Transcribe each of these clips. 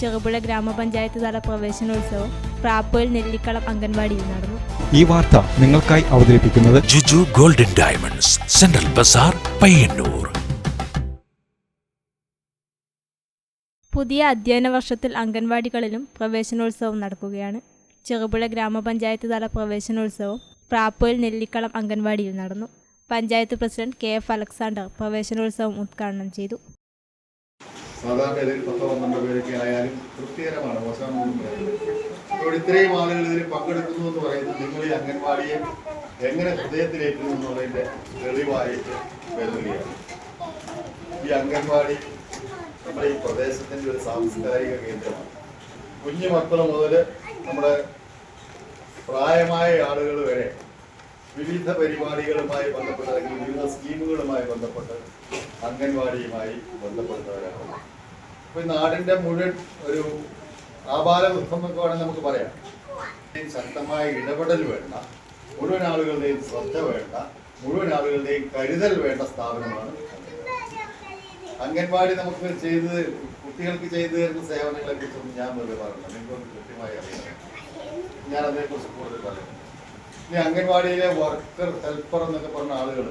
ചെറുപുഴ ഗ്രാമപഞ്ചായത്ത് തല പ്രവേശനോത്സവം പ്രാപ്പോയിൽ നെല്ലിക്കളം അംഗൻവാടിയിൽ നടന്നു. ഈ വാർത്ത നിങ്ങൾക്കായി അവതരിപ്പിക്കുന്നത് Juju golden diamonds central Bazar Payyanur. പുതിയ അധ്യയന വർഷത്തിൽ അംഗൻവാടികളിലും പ്രവേശനോത്സവം നടക്കുകയാണ്. ചെറുപുഴ ഗ്രാമപഞ്ചായത്ത് തല പ്രവേശനോത്സവം പ്രാപ്പോയിൽ നെല്ലിക്കളം അംഗൻവാടിയിൽ നടന്നു. Panchayat president K F Alexander പ്രവേശനോത്സവം ഉദ്ഘാടനം ചെയ്തു. സാധാരണ ഇതിൽ പത്തോ പന്ത്രണ്ടോ പേരൊക്കെ ആയാലും തൃപ്തികരമാണ്. അവസാനം ഇപ്പോൾ ഇത്രയും ആളുകൾ ഇതിൽ പങ്കെടുക്കുന്നു എന്ന് പറയുന്നത് നിങ്ങൾ ഈ അംഗൻവാടിയെ എങ്ങനെ ഹൃദയത്തിലേക്കുന്നു എന്നുള്ളതിന്റെ തെളിവായിട്ട് വരുകയാണ്. ഈ അംഗൻവാടി നമ്മുടെ ഈ പ്രദേശത്തിന്റെ ഒരു സാംസ്കാരിക കേന്ദ്രമാണ്. കുഞ്ഞു മക്കൾ മുതൽ നമ്മുടെ പ്രായമായ ആളുകൾ വരെ വിവിധ പരിപാടികളുമായി ബന്ധപ്പെട്ട് അല്ലെങ്കിൽ വിവിധ സ്കീമുകളുമായി ബന്ധപ്പെട്ട് അംഗൻവാടിയുമായി ബന്ധപ്പെടുന്നവരാണ്. അപ്പൊ ഈ നാടിന്റെ മുഴുവൻ ഒരു ആപാലവൃദ്ധം എന്നൊക്കെ വേണമെങ്കിൽ നമുക്ക് പറയാം. ശക്തമായ ഇടപെടൽ വേണ്ട മുഴുവൻ ആളുകളുടെയും ശ്രദ്ധ വേണ്ട മുഴുവൻ ആളുകളുടെയും കരുതൽ വേണ്ട സ്ഥാപനമാണ് അംഗൻവാടി. നമുക്ക് ചെയ്ത് കുട്ടികൾക്ക് ചെയ്തു തരുന്ന സേവനങ്ങളെ കുറിച്ചൊന്നും ഞാൻ വെറുതെ പറയുന്നത് നിങ്ങൾക്ക് കൃത്യമായി അറിയാം ഞാൻ അതിനെക്കുറിച്ച് കൂടുതൽ പറയുന്നു ഇനി അംഗൻവാടിയിലെ വർക്കർ ഹെൽപ്പർ എന്നൊക്കെ പറഞ്ഞ ആളുകൾ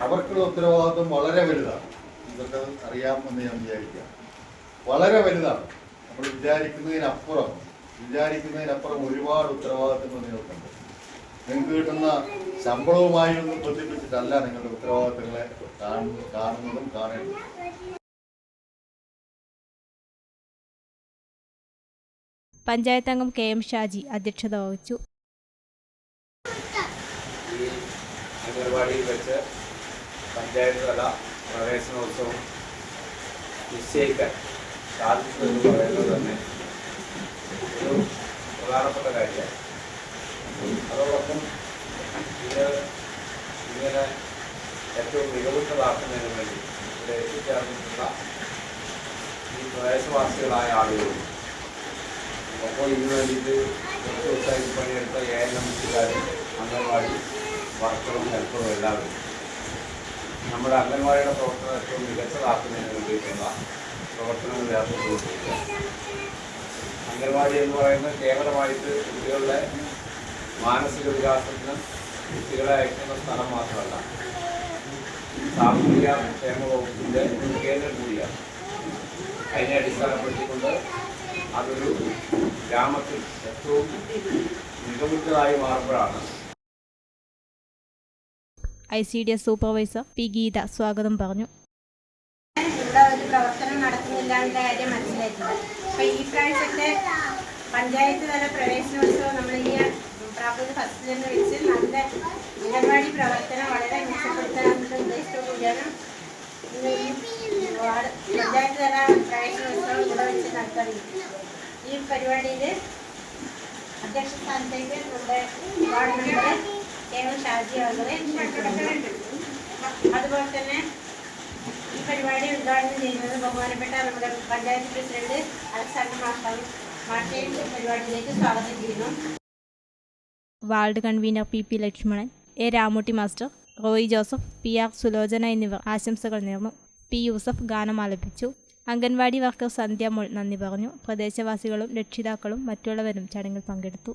അവർക്കുള്ള ഉത്തരവാദിത്വം വളരെ വലുതാണ്. ഇതൊക്കെ അറിയാമെന്ന് ഞാൻ വിചാരിക്കാം. വളരെ വലുതാണ്. നമ്മൾ വിചാരിക്കുന്നതിനപ്പുറം വിചാരിക്കുന്നതിനപ്പുറം ഒരുപാട് ഉത്തരവാദിത്തങ്ങൾ നിങ്ങൾക്കുണ്ട്. നിങ്ങൾക്ക് കിട്ടുന്ന ശമ്പളവുമായി ഒന്നും ബന്ധിപ്പിച്ചിട്ടല്ല നിങ്ങളുടെ ഉത്തരവാദിത്തങ്ങളെ കാണു- കാണുന്നതും കാണേണ്ടതും. പഞ്ചായത്ത് അംഗം കെ എം ഷാജി അധ്യക്ഷത വഹിച്ചു. അംഗൻവാടിയിൽ വെച്ച് പഞ്ചായത്ത് തല പ്രവേശനോത്സവം നിശ്ചയിക്കാൻ സാധിച്ചതെന്ന് പറയുന്നത് തന്നെ ഒരു പ്രധാനപ്പെട്ട കാര്യമാണ്. അതോടൊപ്പം ഇത് ഇങ്ങനെ ഏറ്റവും മികവുറ്റതാക്കുന്നതിന് വേണ്ടി ഇവിടെ എത്തിച്ചേർന്നിട്ടുള്ള ഈ പ്രദേശവാസികളായ ആളുകളും അപ്പോൾ ഇതിനു വേണ്ടിയിട്ട് കുറച്ച് ദിവസമായി പണിയെടുത്ത എ എൻ എം സിക്കാരും അംഗൻവാടി വർക്കറും ഹെൽപ്പറും എല്ലാവരും നമ്മുടെ അംഗൻവാടിയുടെ പ്രവർത്തനം ഏറ്റവും മികച്ചതാക്കുന്നതിന് വേണ്ടിയിട്ടുള്ള പ്രവർത്തനങ്ങൾ അംഗൻവാടി എന്ന് പറയുന്നത് കേവലമായിട്ട് കുട്ടികളുടെ മാനസിക വികാസത്തിന് കുട്ടികളെ അയക്കുന്ന സ്ഥലം മാത്രമല്ല സാമൂഹിക ക്ഷേമ വകുപ്പിന്റെ കേന്ദ്രം കൂടിയാണ്. അതിനെ അടിസ്ഥാനപ്പെടുത്തിക്കൊണ്ട് അതൊരു ഗ്രാമത്തിൽ ഏറ്റവും മികവുറ്റതായി മാറുമ്പോഴാണ് I C D S supervisor P Geetha സ്വാഗതം പറഞ്ഞു. ഇവിടെ ഒരു പ്രവർത്തനം നടത്തുന്നില്ല എന്ന കാര്യം മനസ്സിലായിട്ടുണ്ട്. അപ്പൊ ഈ പഞ്ചായത്ത് തല പ്രവേശനോത്സവം നമ്മൾ ഈ പ്രാപ്തി ഫസ്റ്റിൽ നിന്ന് വെച്ച് നല്ല അംഗൻവാടി പ്രവർത്തനം വളരെ മെച്ചപ്പെടുത്താനുള്ള പഞ്ചായത്ത് തല പ്രവേശനോത്സവം ഇവിടെ വെച്ച് ഈ പരിപാടിയിൽ അധ്യക്ഷ സ്ഥാനത്തേക്ക് നമ്മുടെ ward member K M Shaji അവരെ അതുപോലെ തന്നെ ഈ പരിപാടി ഉദ്ഘാടനം ചെയ്യുന്നത് ബഹുമാനപ്പെട്ട നമ്മുടെ പഞ്ചായത്ത് പ്രസിഡന്റ് അലക്സാണ്ടർ മാഷാണ് മാഷയും പരിപാടിയിലേക്ക് സ്വാഗതം ചെയ്യുന്നു. Ward convener P P Lakshmanan A Ramootty master Roy Joseph P R Sulochana എന്നിവർ ആശംസകൾ നേർന്നു. പി യൂസഫ് ഗാനം ആലപിച്ചു. അംഗൻവാടി വർക്കർ സന്ധ്യ മോൾ നന്ദി പറഞ്ഞു. പ്രദേശവാസികളും രക്ഷിതാക്കളും മറ്റുള്ളവരും ചടങ്ങിൽ പങ്കെടുത്തു.